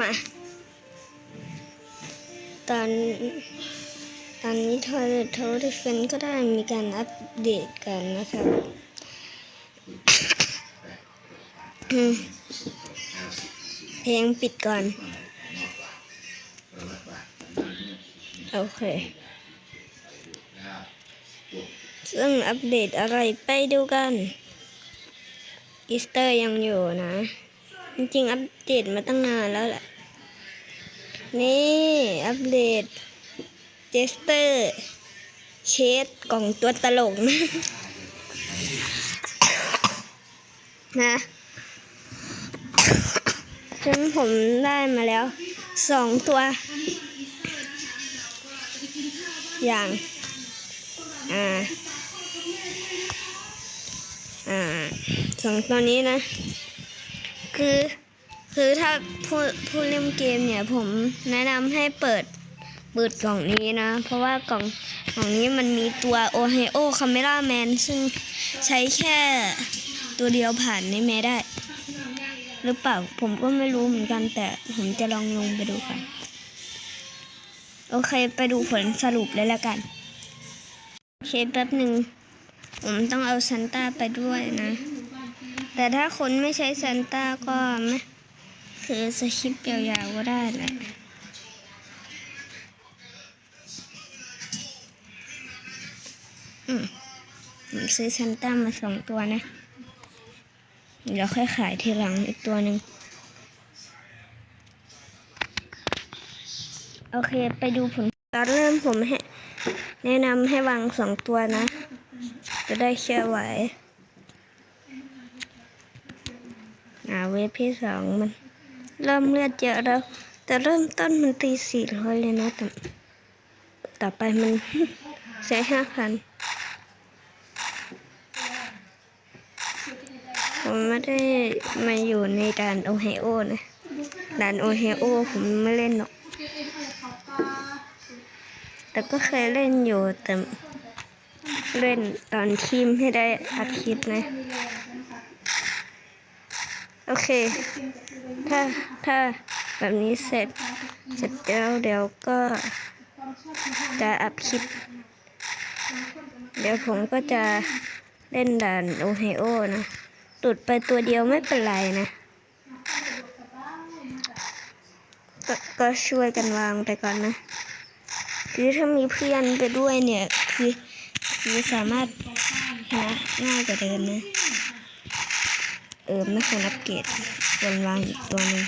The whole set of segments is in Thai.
มา ตอน ตอนนี้ทอยเลทเฟนก็ได้มีการอัปเดตกันนะครับ เพลงปิดก่อน โอเค ซึ่งอัปเดตอะไรไปดูกัน อีสเตอร์ยังอยู่นะ จริงๆ อัปเดตมาตั้งนานแล้วแหละ นี่ อัปเดต เจสเตอร์ เชดกล่องตัวตลกนะนะจนผมได้มาแล้วสองตัว อย่าง อ่า อ่าสองตัวนี้นะ คือคือถ้าผู้ผู้เล่นเกมเนี่ยผมแนะนำให้เปิดเปิดกล่องนี้นะ เพราะว่ากล่องกล่องนี้มันมีตัว Ohio Camera Man ซึ่งใช้แค่ตัวเดียวผ่านในแม้ได้ หรือเปล่าผมก็ไม่รู้เหมือนกันแต่ผมจะลองลงไปดูกันโอเคไปดูผลสรุปเลยแล้วกัน โอเคแป๊บหนึ่ง ผมต้องเอาซันต้าไปด้วยนะ แต่ถ้าคนไม่ใช้ซันต้าก็ไม่คือสคริปต์ยาวๆก็ได้แหละอืมผมซื้อซันต้ามาสองตัวนะ เดี๋ยวค่อยขายทีหลังอีกตัวหนึ่งโอเคไปดูผลตอนเริ่มผมให้แนะนำให้วางสองตัวนะ จะได้เชื่อไหวอ่า เวฟที่สองมัน เริ่มเลือดเยอะแล้ว แต่เริ่มต้นมันตีสี่ร้อยเลยนะแต่ต่อไปมันใช้ห้าพันผมไม่ได้มาอยู่ในด่านโอไฮโอนะด่านโอไฮโอผมไม่เล่นหรอก แต่ก็เคยเล่นอยู่แต่เล่นตอนทีมให้ได้อาทิตย์นะ โอเค ถ้าถ้าแบบนี้เสร็จ เสร็จแล้วเดี๋ยวก็จะอัพคลิป เดี๋ยวผมก็จะเล่นด่านโอไฮโอนะหลุดไปตัวเดียวไม่เป็นไรนะกก็ช่วยกันวางไปก่อนนะ คือถ้ามีเพื่อนไปด้วยเนี่ย คือคือสามารถชนะง่ายกว่าเดิมนะ เออไม่ควรอัปเกรดควรวางอีกตัวหนึ่ง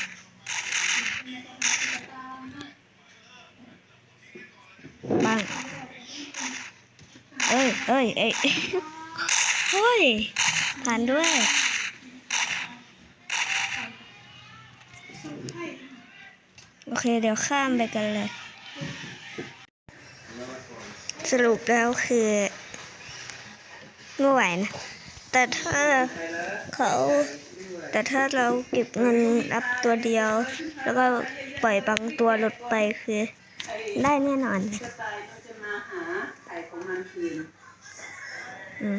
บ้างเอ้ยเอ้ยเอ้ยเฮ้ยผ่านด้วยโอเค เดี๋ยวข้ามไปกันเลย สรุปแล้วคือไม่ไหวนะ แต่ถ้าเขาแต่ถ้าเราเก็บเงินรับตัวเดียว แล้วก็ปล่อยบางตัวหลุดไปคือ ได้แน่นอนองมันคืนอืม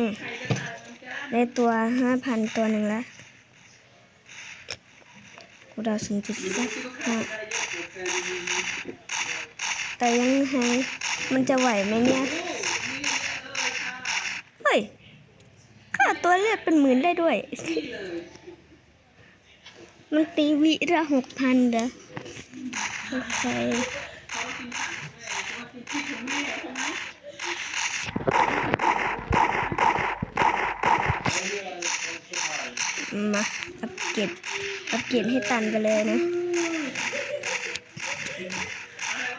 อืมได้ตัวห้าพันตัวหนึ่งแล้วกูดาวศูนย์จุดห้าแต่ยังไงมันจะไหวไหมเนี่ย เฮ้ยค่าตัวเลือดเป็นหมื่นได้ด้วย มันตีวิละหกพันเด้อโอเค มาอัปเกรดอัปเกรดให้ตันไปเลยนะ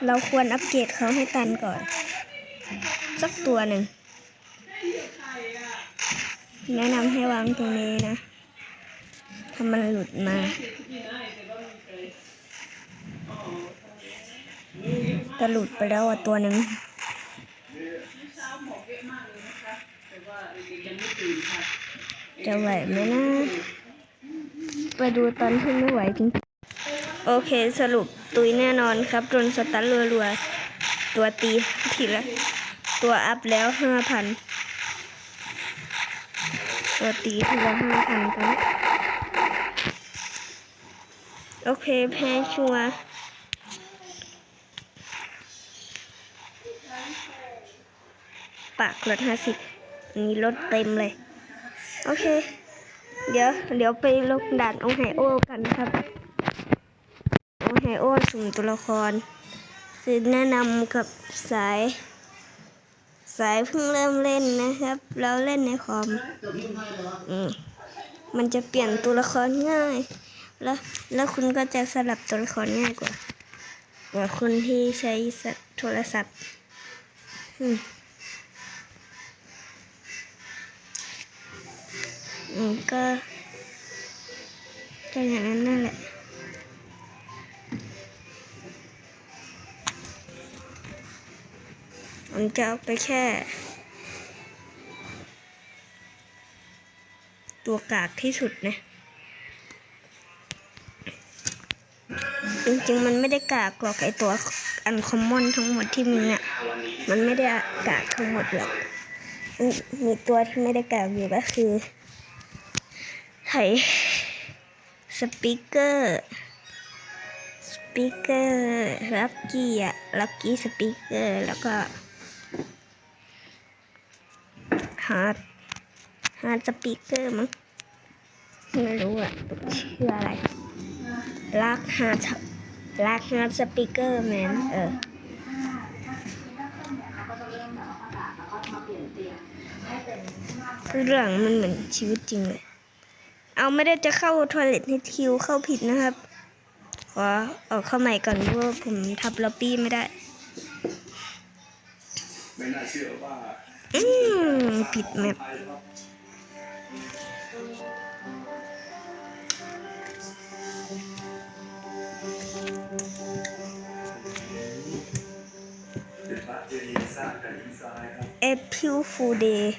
เราควรอัปเกรดเขาให้ตันก่อน สักตัวหนึ่ง แนะนำให้วางตรงนี้นะถ้ามันหลุดมาจะหลุดไปแล้วอะตัวหนึ่งจะไหวไหมนะ ไปดูตอนที่ไม่ไหวจริงโอเคสรุปตุยแน่นอนครับโดนสตันรัวๆ ตัวตีทีละ ตัวอัพแล้วห้าพันตัวตีทีละห้าพันกันโอเคแพ้ชัวปากลดห้าสิบนี้ลดเต็มเลย โอเค เดี๋ยวเดี๋ยวไปลงด่านโอไฮโอกันครับโอไฮโอสุ่มตัวละคร คือแนะนำกับสาย สายเพิ่งเริ่มเล่นนะครับแล้วเล่นในคอมอืมมันจะเปลี่ยนตัวละครง่าย แล้วแล้วคุณก็จะสลับตัวละครง่ายกว่า กว่าคนที่ใช้โทรศัพท์อืม ก็ก็อย่างนั้นนั่นแหละผมจะเอาไปแค่ ตัวกากที่สุดนะ จริงๆ มันไม่ได้กากหรอกไอตัวอันคอมมอนทั้งหมดที่มีอะ มันไม่ได้กากทั้งหมดหรอก มีมีตัวที่ไม่ได้กากอยู่ก็คือ ไถสปีกเกอร์สปีกเกอร์ลักกี้อะลักกี้สปีกเกอร์แล้วก็ฮาร์ดฮาร์ดสปีกเกอร์มั้งไม่รู้อะชื่ออะไรลักฮาร์ดลักฮาร์ดสปีกเกอร์แมนเออเรื่องมันเหมือนชีวิตจริงเลย เอาไม่ได้จะเข้าทอเล็ตให้คิวเข้าผิดนะครับ ขอออกเข้าใหม่ก่อนเพราะผมทับล็อบบี้ไม่ได้ ไม่น่าเชื่อว่าอืมผิดแมปเป็นพระเจดีย์สร้างจากหินทรายครับเอพิวฟูเดย์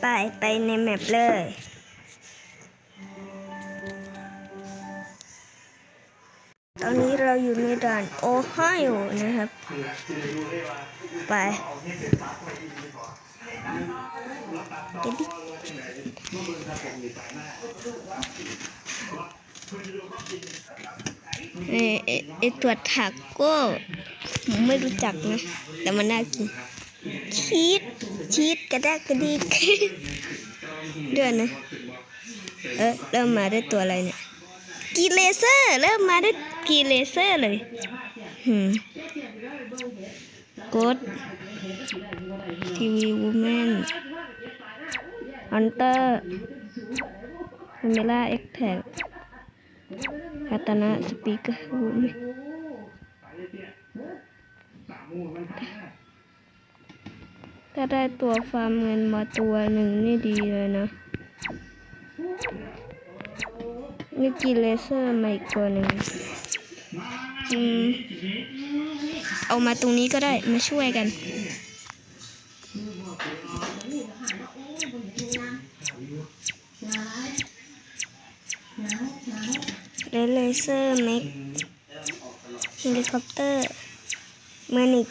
ไป ไปในแมปเลย อนนี้เราอยู่ในด่านโอไฮโอนะครับ ไปเดี๋ยวดิเอ่อไอตัวถักก็ไม่รู้จักนะ แต่มันน่ากินชีสชีสกระแดกกระดิกเดือนนะ เออเริ่มมาด้ตัวอะไรเนี่ย กีเลเซอร์ เริ่มมาด้วยกีเลเซอร์เลยหืมกดทีวีวูแมนฮันเตอร์คาเมล่าเอ็กแท็กคาตานะสปีกเกอร์วูแมนถ้าได้ตัวฟาร์มเงินมาตัวหนึ่งนี่ดีเลยนะ นี่กีเลเซอร์มาอีกตัวหนึ่งอืมเอามาตรงนี้ก็ได้มาช่วยกันเรเลเซอร์เมกเฮลิคอปเตอร์มานิก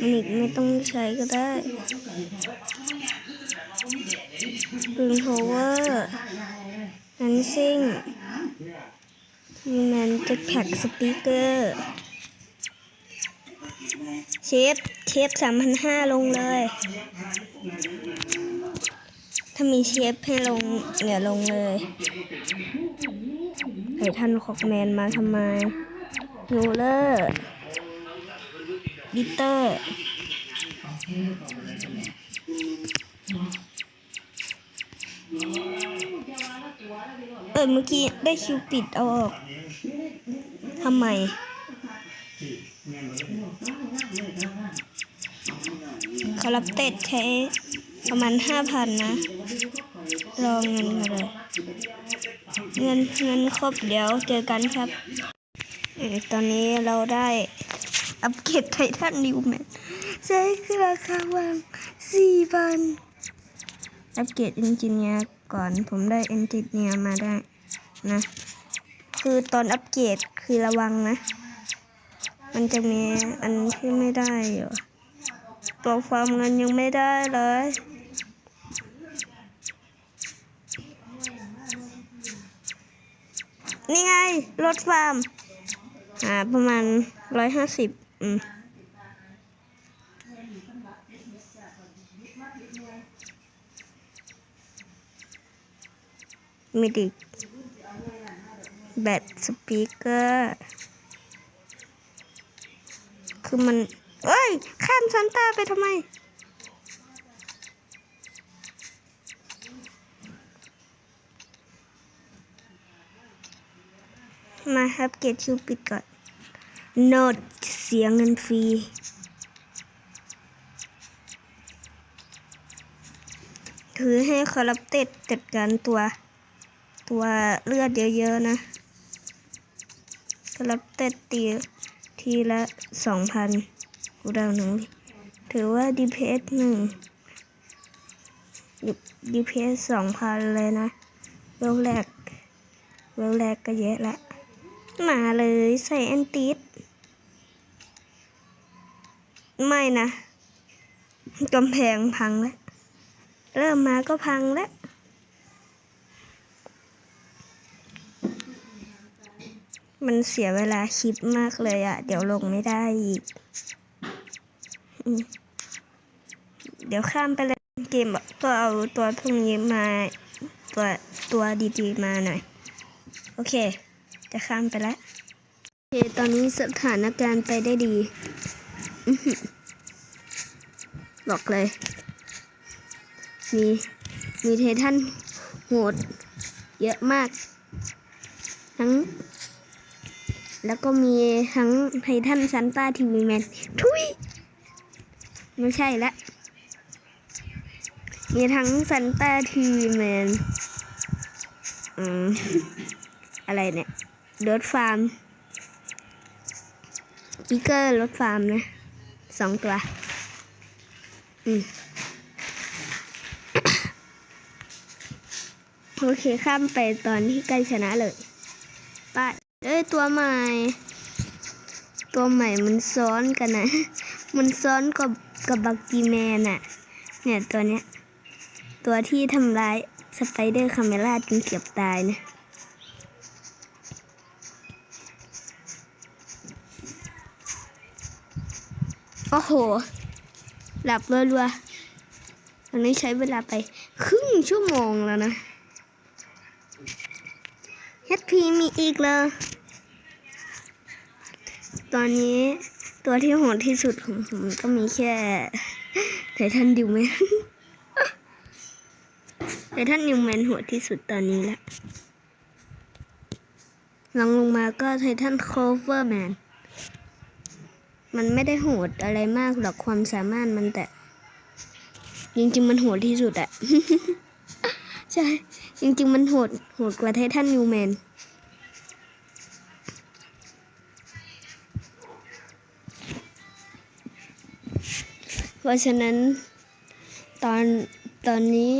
มานิกไม่ต้องใช้ก็ได้ปืนโฮเวอร์ นันซิ่งทีแมนจะแพ็กสปีกเกอร์เชฟเชฟสามพันห้าลงเลย ถ้ามีเชฟให้ลงอย่าลงเลยไผ่ทันคอกแมนมาทำไมนูเลอร์บิเตอร์ เออเมื่อกี้ได้คิวปิดเอาออกทำไม คอรับเต็ดใช้ประมาณห้าพันนะ รอเงินมาเลย เงินเงินครบเดี๋ยวเจอกันครับเออตอนนี้เราได้อัปเกรดไททันนิวแมนใช้ราคาวางสี่พันอัปเกรดเอนจิเนียร์ก่อนผมได้เอนจิเนียร์มาได้ นะ คือตอนอัปเกรดคือระวังนะ มันจะมีอันที่ไม่ได้อยู่ตัวฟาร์มเงินยังไม่ได้เลยนี่ไงรถฟาร์ม อ่า ประมาณร้อยห้าสิบอืมมีดิก แบตสปีกเกอร์ คือมัน เอ้ย ข้ามซันต้าไปทำไม มาครับเกตคิวปิดก่อน โนดเสียเงินฟรีถือให้คอรับเต็ดจัดการตัว ตัวเลือดเยอะๆนะ รับเต็ดตีทีละสองพันกูดาหนึ่งถือว่า DPS หนึ่ง DPS สองพันเลยนะเวลแรกเวลแรกก็เยอะละ มาเลยใส่แอนติสไม่นะกำแพงพังแล้ว เริ่มมาก็พังแล้ว มันเสียเวลาคลิปมากเลยอะเดี๋ยวลงไม่ได้อีก เดี๋ยวข้ามไปเลยเกมกตัวเอาตัวพวกนี้มา ตัวตัวดีๆมาหน่อย โอเค จะข้ามไปแล้วโอเค ตอนนี้สถานการณ์ไปได้ดีหือบอกเลย มีมีเททันโหด เยอะมาก ทั้ง แล้วก็มีทั้งไททันซันต้าทีวีแมนทุยไม่ใช่ละ มีทั้งซันต้าทีวีแมนอืมอะไรเนี่ยรถฟาร์มปิกเกอร์รถฟาร์มนะสองตัว อืมโอเคข้ามไปตอนที่ใกล้ชนะเลย อ้ยตัวใหม่ ตัวใหม่มันซ้อนกันนะ มันซ้อนกับกับบักกีแมนอะเนี่ยตัวเนี้ย ตัวที่ทำร้ายสไปเดอร์คาเมล่าจนเกือบตายนะโอ้โห หลับรัวๆอันนี้ใช้เวลาไปครึ่งชั่วโมงแล้วนะ HP มีอีกเลย ตอนนี้ตัวที่โหดที่สุดของผมก็มีแค่ไททันดิวแมนไททันดิวแมนโหดที่สุดตอนนี้แหละลองลงมาก็ไททันโคเวอร์แมนมันไม่ได้โหดอะไรมากหรอกความสามารถมันแต่จริงๆมันโหดที่สุดอะใช่ จริงๆมันโหดโหดกว่าไททันนิวแมน เพราะฉะนั้นตอนตอนนี้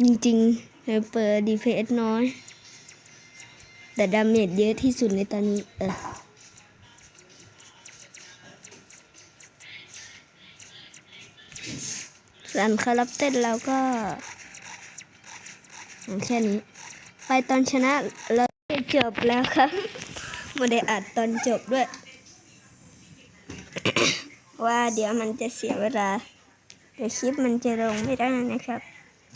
จริงๆเราเปิด DPS น้อย แต่ดาเมจเยอะที่สุดในตอนนี้เออส่วนคารับเต้นเราก็แค่นี้ ไปตอนชนะเราจบแล้วครับไม่ได้อัดตอนจบด้วย ว่าเดี๋ยวมันจะเสียเวลาเดี๋ยวคลิปมันจะลงไม่ได้นะครับ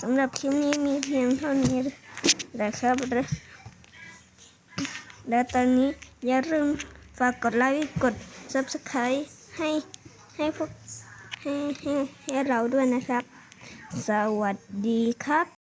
สำหรับคลิปนี้มีเพียงเท่านี้นะครับ แล้วตอนนี้อย่าลืมฝากกดไลค์กด subscribe ให้ให้พวกให้ให้ให้เราด้วยนะครับ สวัสดีครับ